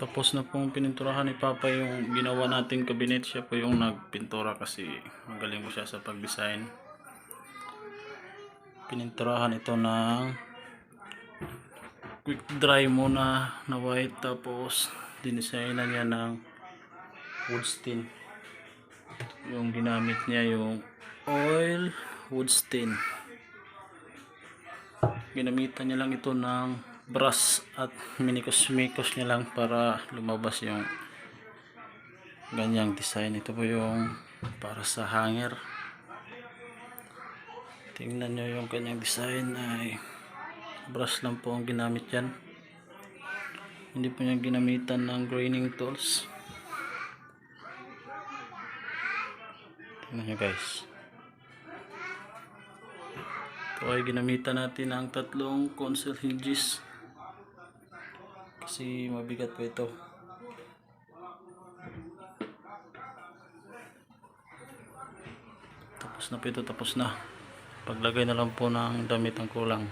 Tapos na pong pininturahan ni Papa yung ginawa nating kabinet. Siya po yung nagpintura kasi magaling po siya sa pag-design. Pininturahan ito ng quick dry muna na white tapos dinesignan niya ng wood stain. Yung ginamit niya yung oil wood stain. Ginamitan niya lang ito ng brush at minikos-mikos niya lang para lumabas yung ganyang design. Ito po yung para sa hanger. Tingnan nyo yung kanyang design ay brush lang po ang ginamit yan. Hindi po niya ginamitan ng graining tools. Tingnan nyo guys. Ito ay ginamitan natin ng tatlong console hinges kasi mabigat po ito. Tapos na po ito tapos na. Paglagay na lang po ng damit ang kulang.